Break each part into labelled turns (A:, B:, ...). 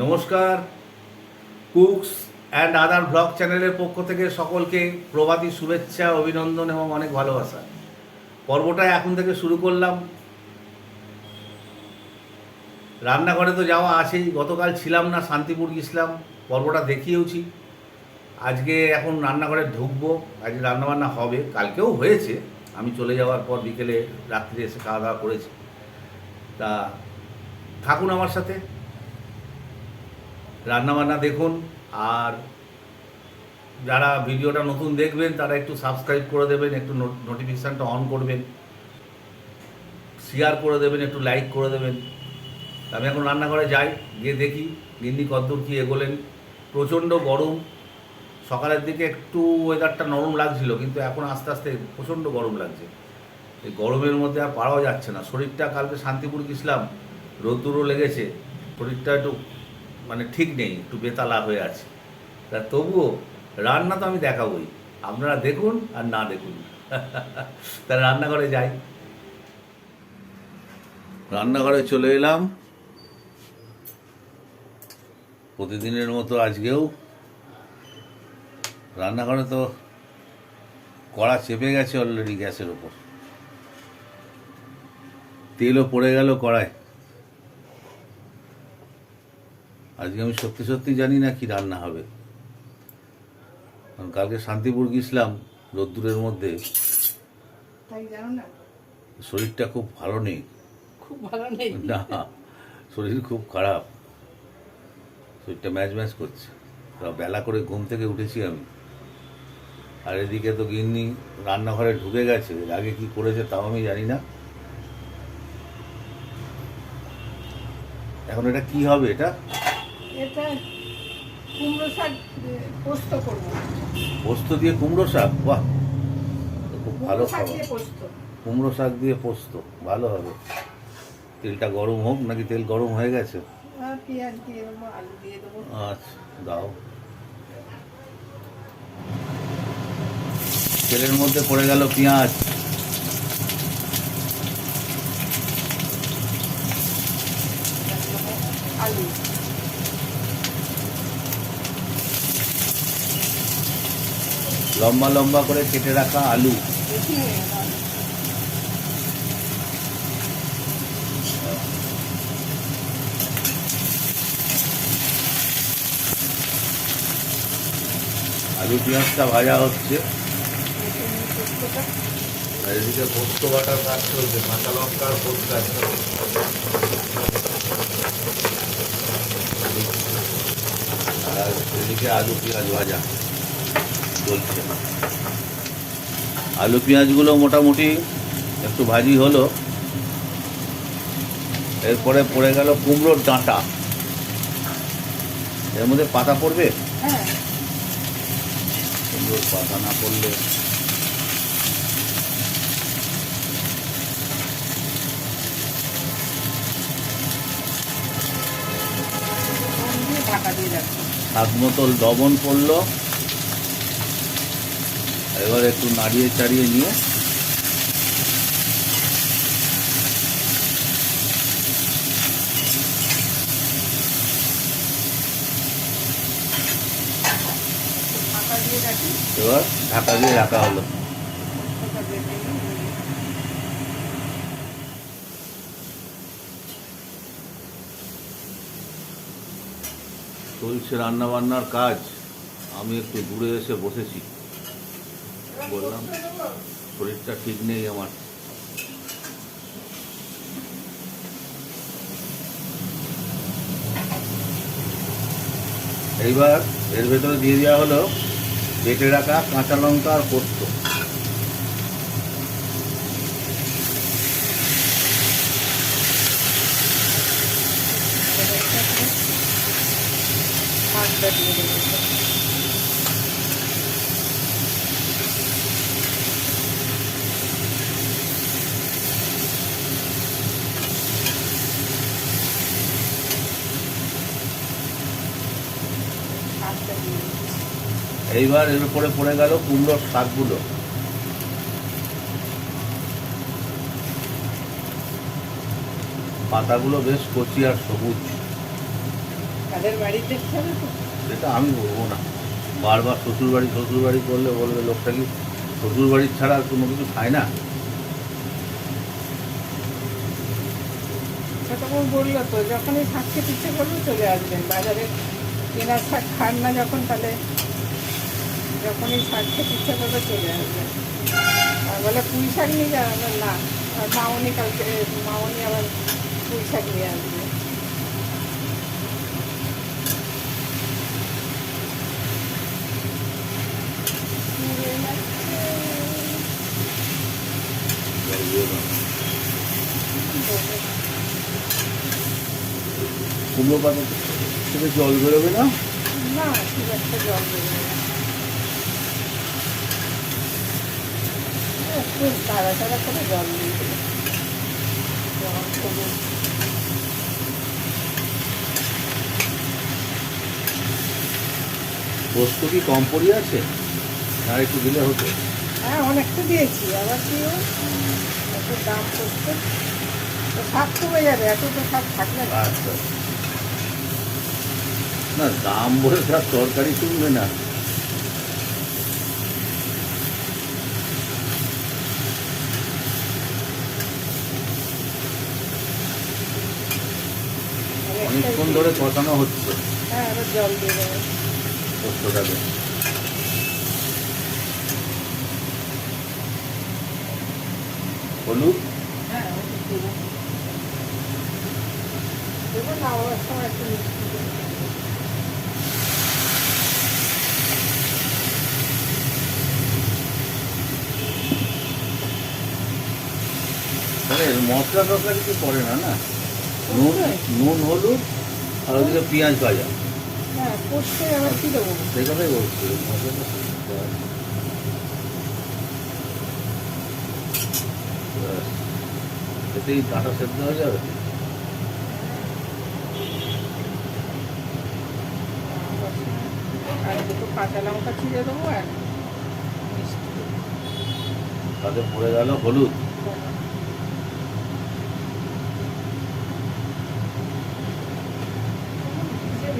A: নমস্কার। Cooks and other blog চ্যানেলের পক্ষ থেকে সকলকে প্রভাতী শুভেচ্ছা, অভিনন্দন এবং অনেক ভালোবাসা। পর্বটা এখন থেকে শুরু করলাম। রান্নাঘরে তো যাওয়া আছেই, গতকাল ছিলাম না, শান্তিপুর গেছিলাম পর্বটা দেখিয়েওছি। আজকে এখন রান্নাঘরে ঢুকবো, আজকে রান্নাবান্না হবে, কালকেও হয়েছে। আমি চলে যাওয়ার পর বিকেলে রাত্রে এসে খাওয়া দাওয়া করেছি। তা থাকুন আমার সাথে। রান্নাবান্না দেখুন, আর যারা ভিডিওটা নতুন দেখবেন, তারা একটু সাবস্ক্রাইব করে দেবেন, একটু নোটিফিকেশানটা অন করবেন শেয়ার করে দেবেন, একটু লাইক করে দেবেন। আমি এখন রান্নাঘরে যাই, গিয়ে দেখি গিন্নি কদ্দূর কী এগোলেন। প্রচণ্ড গরম, সকালের দিকে একটু ওয়েদারটা নরম লাগছিল, কিন্তু এখন আস্তে আস্তে প্রচণ্ড গরম লাগছে। এই গরমের মধ্যে আর পারাও যাচ্ছে না। শরীরটা কালকে শান্তিপুর গেছিলাম, রোদ্দুরও লেগেছে, শরীরটা একটু মানে ঠিক নেই, একটু বেতালা হয়ে আছে। তা তবুও রান্না তো আমি দেখাবই। আপনারা দেখুন আর না দেখুন। তা রান্নাঘরে যাই। রান্নাঘরে চলে এলাম। প্রতিদিনের মতো আজকেও। রান্নাঘরে তো কড়া চেপে গেছে অলরেডি গ্যাসের ওপর। তেলও পড়ে গেল কড়ায়। আজকে আমি সত্যি সত্যি জানি না কি রান্না হবে। কারণ কালকে শান্তিপুর গেছিলাম রোদ্দুরের মধ্যে। শরীরটা খুব ভালো নেই।
B: খুব ভালো নেই?
A: না শরীর খুব খারাপ। শরীরটা ম্যাচ ম্যাচ করছে। বেলা করে ঘুম থেকে উঠেছি আমি। আর এদিকে তো গিন্নি রান্নাঘরে ঢুকে গেছে। এর আগে কি করেছে তাও আমি জানি না। এখন এটা কি হবে এটা?
B: এটা কুমড়ো শাক পোস্ত করব।
A: পোস্ত দিয়ে কুমড়ো শাক? বাহ! খুব ভালো
B: কুমড়ো শাক দিয়ে পোস্ত।
A: কুমড়ো শাক দিয়ে পোস্ত ভালো হবে। তেলটা গরম হোক নাকি তেল গরম হয়ে গেছে?
B: পেঁয়াজ দিয়ে দেবো আলু দিয়ে দেবো।
A: আচ্ছা দাও। তেলের মধ্যে পড়ে গেল পেঁয়াজ।
B: আলু।
A: লম্বা লম্বা করে কেটে রাখা আলু।
B: আলু।
A: পেঁয়াজটা ভাজা হচ্ছে। এদিকে পোস্ত বাটার কাজ চলছে, কাঁচা লঙ্কার পোস্ত আর এদিকে আলু পেঁয়াজ ভাজা। চলছে আলু পেঁয়াজগুলো মোটামুটি একটু ভাজি হলো। এরপরে পড়ে গেল কুমড়োর ডাঁটা। এর মধ্যে পাতা পড়বে?
B: হ্যাঁ।
A: কুমড়োর পাতা না পড়লে? স্বাদ মতো লবণ পড়ল। এবার একটু নাড়িয়ে চাড়িয়ে নিয়ে এবার ঢাকা দিয়ে রাখা হলো। চলছে রান্না বান্নার কাজ। আমি একটু দূরে এসে বসেছি। বললাম, শরীরটা ঠিক নেই আমার। এইবার এর ভেতরে দিয়ে দেওয়া হলো বেটে রাখা কাঁচা লঙ্কা আর পোস্ত।
B: শাকটা দিয়ে
A: এইবার এর উপরে পড়ে গেল কুমড়োর শাকগুলো। পাতাগুলো বেশ কচি আর সবুজ। সেটা আমি বলব না। বারবার শ্বশুর বাড়ি শ্বশুর বাড়ি করলে বলবে লোকটা কি শ্বশুর বাড়ির ছাড়া আর কোনো কিছু খায় না?
B: বউ বলল তো যখনই শাক খেতে ইচ্ছে করবে চলে আসবেন। বাজারে কেনা শাক খান না যখন তাহলে যখনই শাক খেতে ইচ্ছে করবে চলে আসবে। আর বলে পুঁই শাক নিয়ে যাবেন না, আর মামনি কালকে মামনি আবার পুঁই শাক নিয়ে আসবে।
A: জল কুমড়ো পাতা থেকে জল বেরোবে না?
B: না খুব একটা জল দেবে না। একটু তাড়া তাড়া করে জল দিয়ে জল
A: পোস্ত কি কম পড়ি আছে? আর একটু দিলে হতো।
B: হ্যাঁ অনেকটা দিয়েছি। আবার কি এত দাম করছে তো শাক কমে যাবে এত তো শাক থাকবে না।
A: আচ্ছা। না দাম বলে তার তরকারি শুনবে না। অনেকক্ষণ ধরে কষানো হচ্ছে।
B: হ্যাঁ এবার জল দিয়ে দেবে।
A: পোস্তটাকে হলুদ?
B: হ্যাঁ দেবো। সময় একটু।
A: মশলা টসলা কিছু করে না না? নুন নুন হলুদ আর ওদিকে পেঁয়াজ ভাজা।
B: হ্যাঁ
A: সেই কথাই বলছি। এতেই ডাটা সেদ্ধ হয়ে যাবে?
B: কাঁচা লঙ্কা ছিঁড়ে দেবো আর।
A: তাতে পড়ে গেল হলুদ
B: ভিজে ভিজে দেবো দশ মিনিট। ভিজে সব ঠিক হয়ে যাবে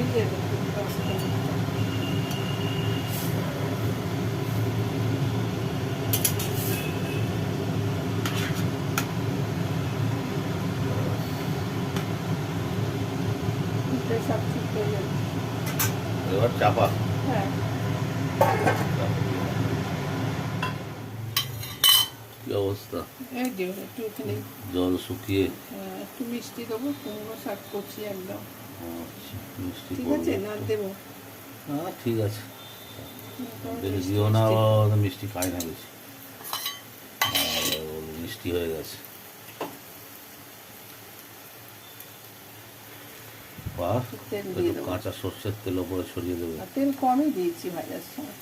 A: এবার চাপা।
B: হ্যাঁ।
A: কি অবস্থা? জল শুকিয়ে।
B: আহ, একটু মিষ্টি দেবো কুমড়ো শাক করছি একদম।
A: মিষ্টি
B: ঠিক আছে না দেবো।
A: হ্যাঁ ঠিক আছে। দিও না
B: মিষ্টি।
A: মিষ্টি খাই না বেশি। মিষ্টি হয়ে গেছে। কাঁচা সর্ষের তেল ওপরে ছড়িয়ে দেবে।
B: তেল কমই দিয়েছি ভাজার সময়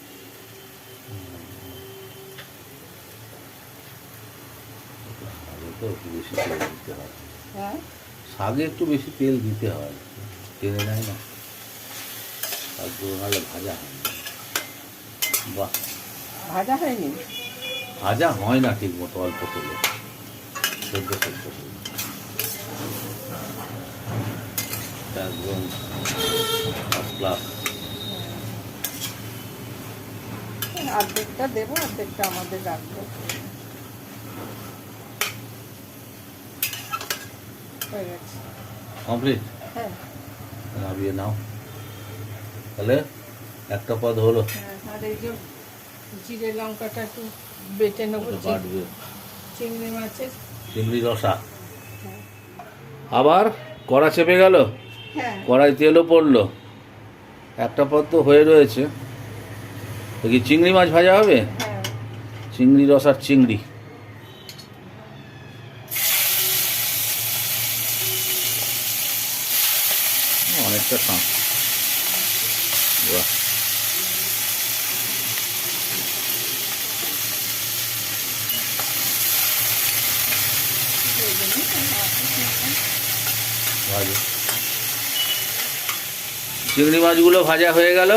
A: তো বেশি তেল দিতে হয়।
B: হ্যাঁ?
A: শাকে একটু বেশি তেল দিতে হয়। টেনে নেয় না। শাকগুলো নাহলে ভাজা হয় না। বাহ।
B: ভাজা হয়নি?
A: ভাজা হয় না ঠিক মতো অল্প তেলে। সেদ্ধ সেদ্ধ করে। একদম
B: অর্ধেকটা দেবো অর্ধেকটা আমাদের রাখব। হয়ে গেছে
A: কমপ্লিট?
B: হ্যাঁ।
A: নামিয়ে নাও। তাহলে একটা পদ হলো।
B: হ্যাঁ আর এই যে জিরে লঙ্কাটা একটু বেটে নেব
A: বাটবে।
B: চিংড়ি মাছের।
A: চিংড়ি রসা
B: হ্যাঁ।
A: আবার কড়া চেপে গেল?
B: হ্যাঁ।
A: কড়াই তেলও পড়ল। একটা পদ তো হয়ে রয়েছে। কি চিংড়ি মাছ ভাজা হবে? চিংড়ি রসার চিংড়ি অনেকটা শাঁস বাহ
B: এই জন্যই
A: ভাজা। চিংড়ি মাছগুলো ভাজা হয়ে গেল।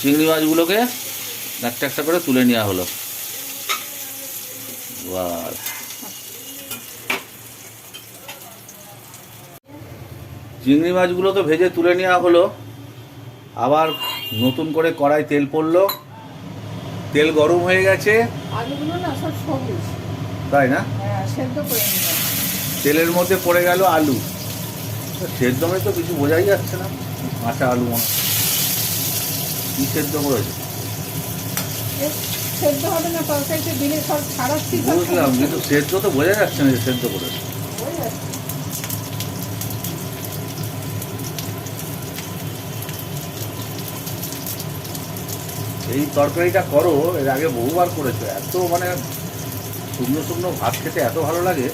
A: চিংড়ি মাছগুলোকে একটা একটা করে তুলে নেওয়া হলো। চিংড়ি মাছগুলো তো ভেজে তুলে নেওয়া হলো। আবার নতুন করে কড়াই তেল পড়ল। তেল গরম হয়ে গেছে।
B: আলুগুলো না সব সবুজ।
A: তাই না?
B: হ্যাঁ সেদ্ধ করে নিলাম।
A: তেলের মধ্যে পড়ে গেল আলু। সেদ্ধ হয়ে তো কিছু বোঝাই যাচ্ছে না। কাঁচা আলু মনে। কি সেদ্ধ করেছে?
B: সেদ্ধ হবে না তরকারিতে দিলে সব ছাড়াচ্ছি।
A: বুঝলাম কিন্তু সেদ্ধ তো বোঝা যাচ্ছে না যে সেদ্ধ করেছে। এই তরকারিটা করো এর আগে বহুবার করেছ। এত মানে শুকনো শুকনো ভাত খেতে এত ভালো লাগে।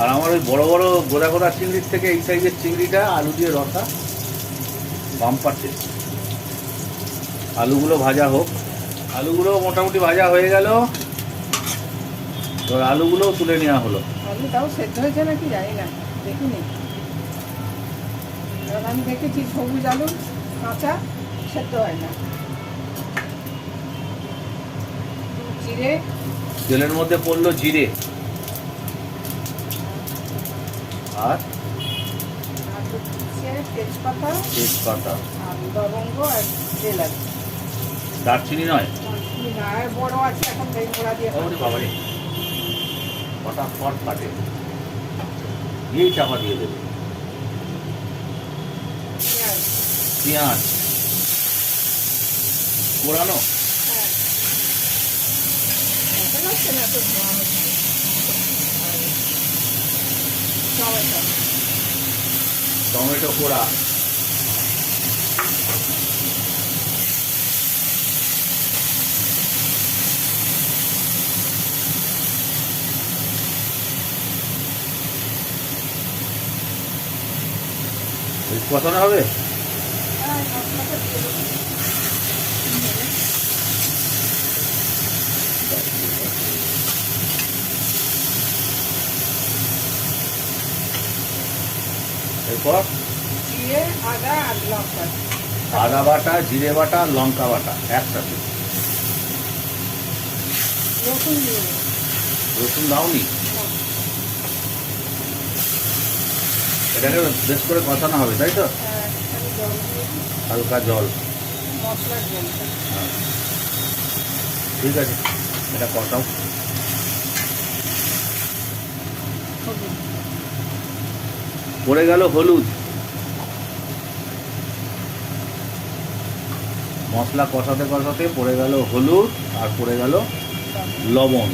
A: আর আমার ওই বড় বড় গোদা গোদা চিংড়ির থেকে এই সাইজের চিংড়িটা আলু দিয়ে রসা বাম্পার টেস্ট আলুগুলো ভাজা হোক। আলুগুলো মোটামুটি ভাজা হয়ে গেল। এবার আলুগুলোও তুলে নেওয়া হলো।
B: আলুটাও সেদ্ধ হয়েছে নাকি জানি না দেখিনি। কারণ আমি দেখেছি সবুজ আলু কাঁচা সেদ্ধ হয় না। জিরে।
A: তেলের মধ্যে পড়ল জিরে। আর
B: তেজপাতা
A: তেজপাতা।
B: লবঙ্গ আর এলাচ
A: দারচিনি নয়?
B: আর বড় আছে এখন বেশ মোড়া দিয়ে
A: ওরে বাবারে। ফটাফট কাটে দিয়েই চাপা দিয়ে দেবে।
B: পেঁয়াজ।
A: কোরানো?
B: হ্যাঁ এখন হচ্ছে না তো ধোঁয়া হচ্ছে আর টমেটো
A: টমেটো এই কষানো হবে?
B: হ্যাঁ
A: এরপর
B: জিরে আদা আর লঙ্কা।
A: আদা বাটা জিরে বাটা লঙ্কা বাটা একসাথে।
B: রসুন।
A: রসুন দাওনি? এটাকে বেশ করে কষানো হবে তাই তো?
B: হ্যাঁ।
A: হালকা জল। হ্যাঁ। ঠিক আছে এটা কষাও। পড়ে গেল হলুদ। মশলা কষাতে কষাতে পড়ে গেল হলুদ আর পড়ে গেল লবণ।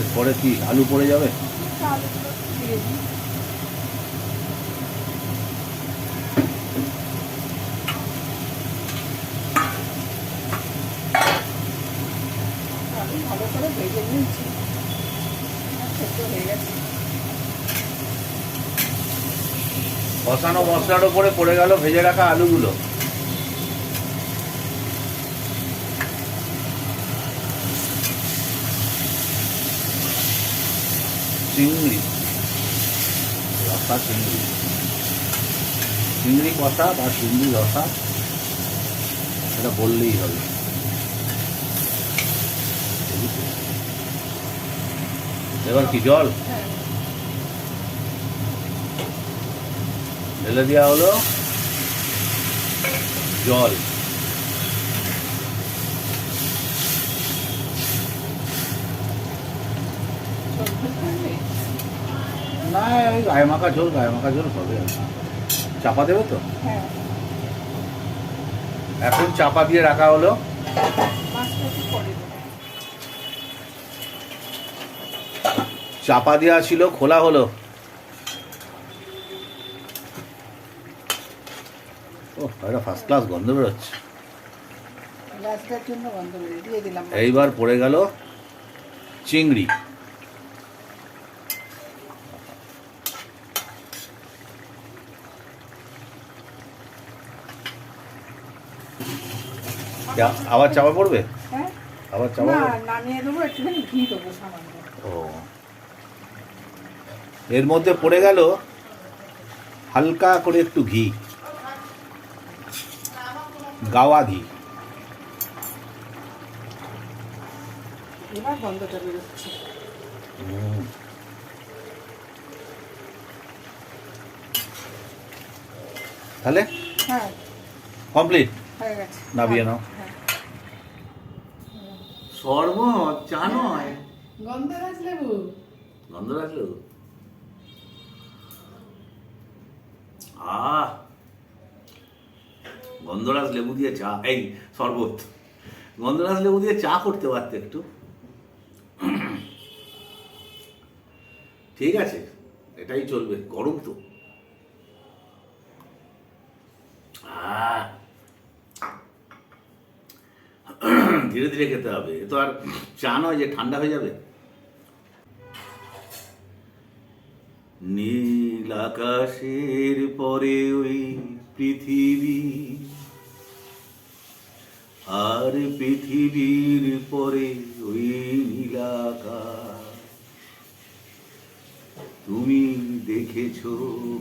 A: এরপরে কি, আলু পড়ে যাবে
B: আলুগুলো দিয়ে দিই আলু ভালো করে ভেজে নিয়েছি আর সেদ্ধ হয়ে গেছে
A: কষানো মশলার উপরে পড়ে গেল ভেজে রাখা আলুগুলো। চিংড়ি। রসা চিংড়ি। চিংড়ি কষা বা চিংড়ি রসা, এটা বললেই হবে। এবার কি জল?
B: হ্যাঁ।
A: ঢেলে দেওয়া হলো জল। না ওই গায়ে মাখা ঝোল গায়ে মাখা ঝোল হবে। চাপা দেবে তো?
B: হ্যাঁ।
A: এখন চাপা দিয়ে রাখা হলো। চাপা দেওয়া ছিল খোলা হলো। এটা ফার্স্ট ক্লাস গন্ধ বেরোচ্ছে। এইবার পড়ে গেল চিংড়ি। আবার চাপা পড়বে?
B: হ্যাঁ?
A: আবার চাপা ও। এর মধ্যে পড়ে গেল হালকা করে একটু ঘি। গাওয়াধি।
B: এবার গন্ধটা বেরোচ্ছে।
A: তাহলে?
B: হ্যাঁ।
A: কমপ্লিট?
B: হয়ে গেছে।
A: নামিয়ে নাও।
B: সর্ব
A: শরবত চা নয়?
B: গন্ধরাজ লেবু।
A: গন্ধরাজ লেবু? আহ গন্ধরাজ লেবু দিয়ে চা, এই শরবত। গন্ধরাজ লেবু দিয়ে চা করতে পারতে একটু। ঠিক আছে, এটাই চলবে, গরম তো। ধীরে ধীরে খেতে হবে, এ তো আর চা নয় যে ঠান্ডা হয়ে যাবে। নীল আকাশের পরে ওই পৃথিবী। আর পৃথিবীর পরে ওই নীল আকাশ। তুমি দেখেছ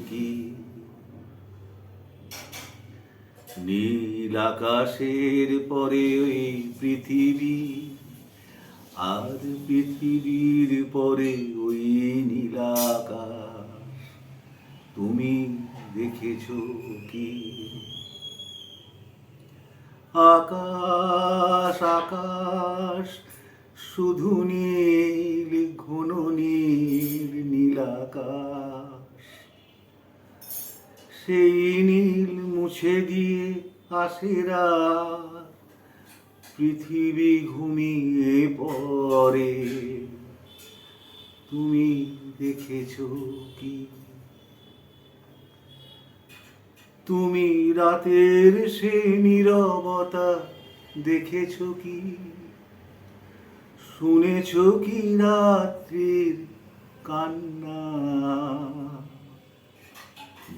A: কি? নীল আকাশের পরে ওই পৃথিবী। আর পৃথিবীর পরে ওই নীল আকাশ। তুমি দেখেছ কি? আকাশ আকাশ, শুধু নীল, ঘন নীল নীল আকাশ। সেই নীল মুছে দিয়ে আসেরা পৃথিবী ঘুমিয়ে পড়ে। তুমি দেখেছ কি? তুমি রাতের সে নীরবতা দেখেছ কি? শুনেছ কি রাত্রির কান্না?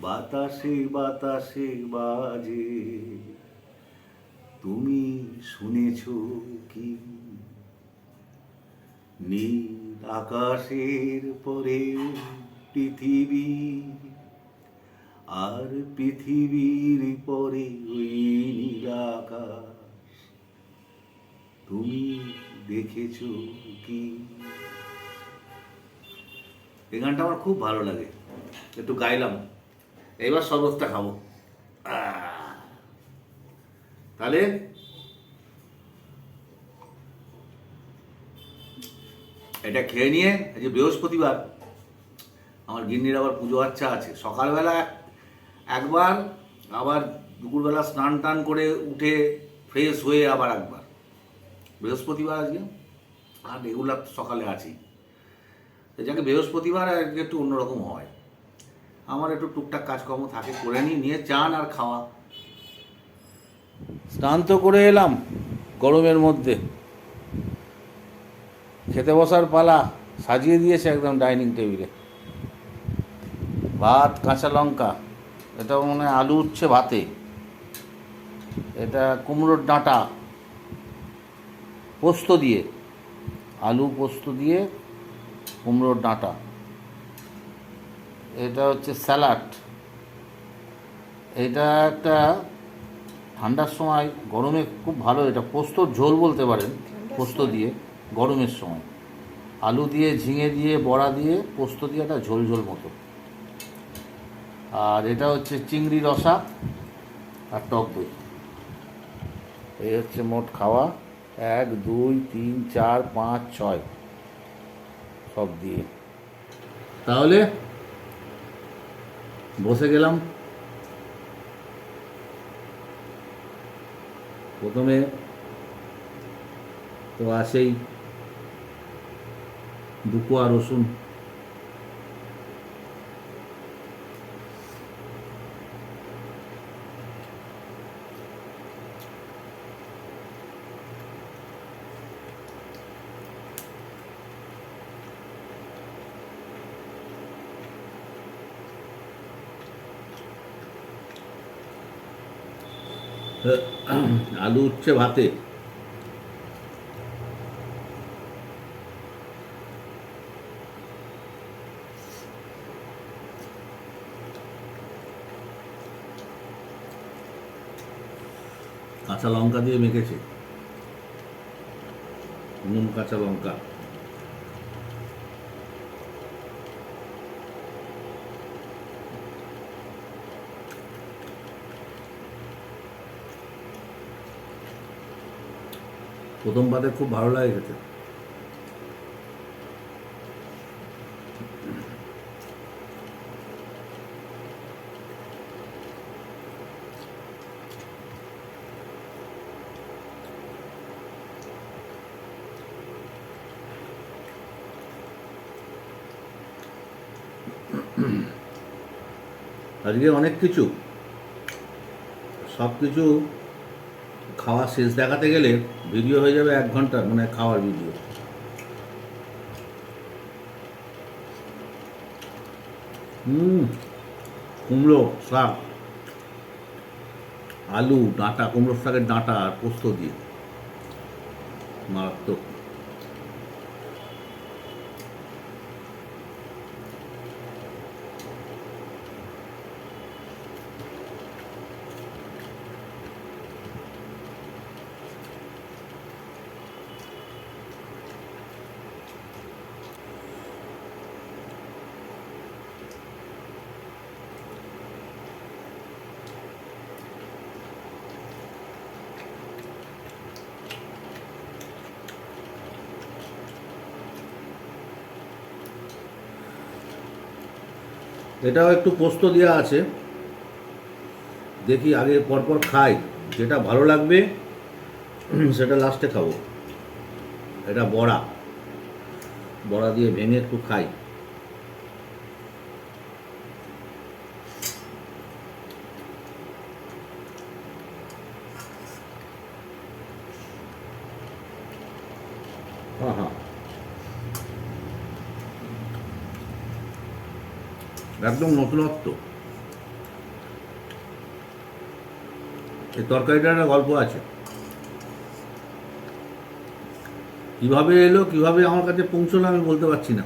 A: বাতাসে বাতাসে বাজে। তুমি শুনেছ কি? নীল আকাশের পরে পৃথিবী আর পৃথিবীর পরে ওই নীল আকাশ তুমি দেখেছ কি? এই গানটা আমার খুব ভালো লাগে। একটু গাইলাম। এইবার শরবতটা খাব। তাহলে? এটা খেয়ে নিয়ে, আজকে বৃহস্পতিবার, আমার গিন্নির আবার পুজো আচ্ছা আছে। সকালবেলা একবার, আবার দুপুরবেলা স্নান টান করে উঠে ফ্রেশ হয়ে আবার একবার। বৃহস্পতিবার আজকে? আর রেগুলার সকালে আছি। যাকে বৃহস্পতিবার আজকে একটু অন্যরকম হয়। আমার একটু টুকটাক কাজকর্ম থাকে, করে নিই, নিয়ে চান আর খাওয়া। স্নান তো করে এলাম, গরমের মধ্যে। খেতে বসার পালা সাজিয়ে দিয়েছে একদম ডাইনিং টেবিলে। ভাত, কাঁচা লঙ্কা এটা মনে হয় আলু উঠছে ভাতে। এটা কুমড়োর ডাঁটা। পোস্ত দিয়ে। আলু পোস্ত দিয়ে কুমড়োর ডাঁটা। এটা হচ্ছে স্যালাড। এটা একটা ঠান্ডার সময় গরমে খুব ভালো এটা পোস্তর ঝোল বলতে পারেন পোস্ত দিয়ে গরমের সময়। আলু দিয়ে ঝিঙে দিয়ে বড়া দিয়ে পোস্ত দিয়ে একটা ঝোল ঝোল মতো। আর এটা হচ্ছে চিংড়ি রসা আর টক দই। এই হচ্ছে মোট খাওয়া। এক, দুই, তিন, চার, পাঁচ, ছয়। সব দিয়ে। তাহলে বসে গেলাম। প্রথমে তো আসেই দুকোয়া রসুন। আলু উঠছে ভাতে। কাঁচা লঙ্কা দিয়ে মেখেছে। নুন কাঁচা লঙ্কা। প্রথম পাতে খুব ভালো লাগে খেতে। আজকে অনেক কিছু। সব কিছু খাওয়া শেষ দেখাতে গেলে ভিডিও হয়ে যাবে এক ঘণ্টার মানে খাওয়ার ভিডিও। হুম, কুমড়ো শাক, আলু, ডাঁটা, কুমড়োর শাকের ডাঁটা আর পোস্ত দিয়ে। মারাত্মক। এটাও একটু পোস্ত দেওয়া আছে। দেখি আগে পরপর খাই। যেটা ভালো লাগবে সেটা লাস্টে খাব। এটা বড়া। বড়া দিয়ে ভেঙে একটু খাই হ্যাঁ হ্যাঁ একদম নতুনত্ব। এই তরকারিটার একটা গল্প আছে। কীভাবে এলো, কীভাবে আমার কাছে পৌঁছলো আমি বলতে পারছি না।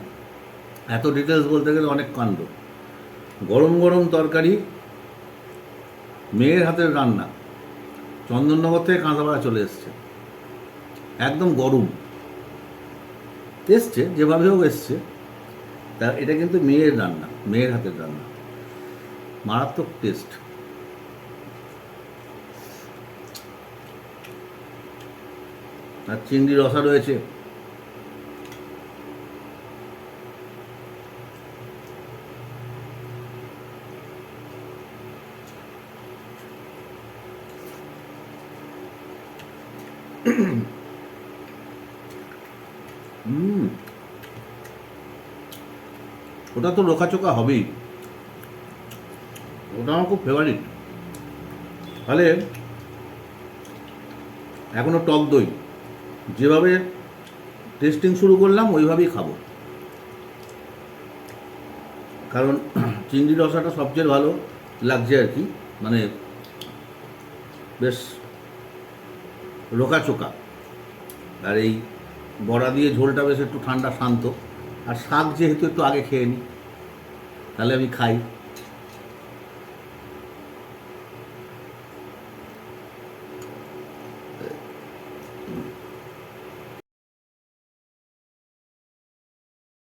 A: এত ডিটেলস বলতে গেলে অনেক কাণ্ড। গরম গরম তরকারি, মেয়ের হাতের রান্না। চন্দননগর থেকে কাঁচাপাড়া চলে এসছে। একদম গরম। এসছে, যেভাবে হোক এসছে। তা, এটা কিন্তু মেয়ের রান্না। মেয়ের হাতের রান্না। মারাত্মক টেস্ট আর চিংড়ি রসা রয়েছে হুম ওটা তো রোকাচোকা হবেই। ওটা আমার খুব ফেভারিট তাহলে এখনও টক দই। যেভাবে টেস্টিং শুরু করলাম, ওইভাবেই খাব। কারণ চিংড়ি রসাটা সবচেয়ে ভালো লাগছে আর কি। মানে বেশ রোকাচোকা আর এই বড়া দিয়ে ঝোলটা বেশ একটু ঠান্ডা, শান্ত। আর শাক যেহেতু একটু আগে খেয়ে নিই তাহলে আমি খাই।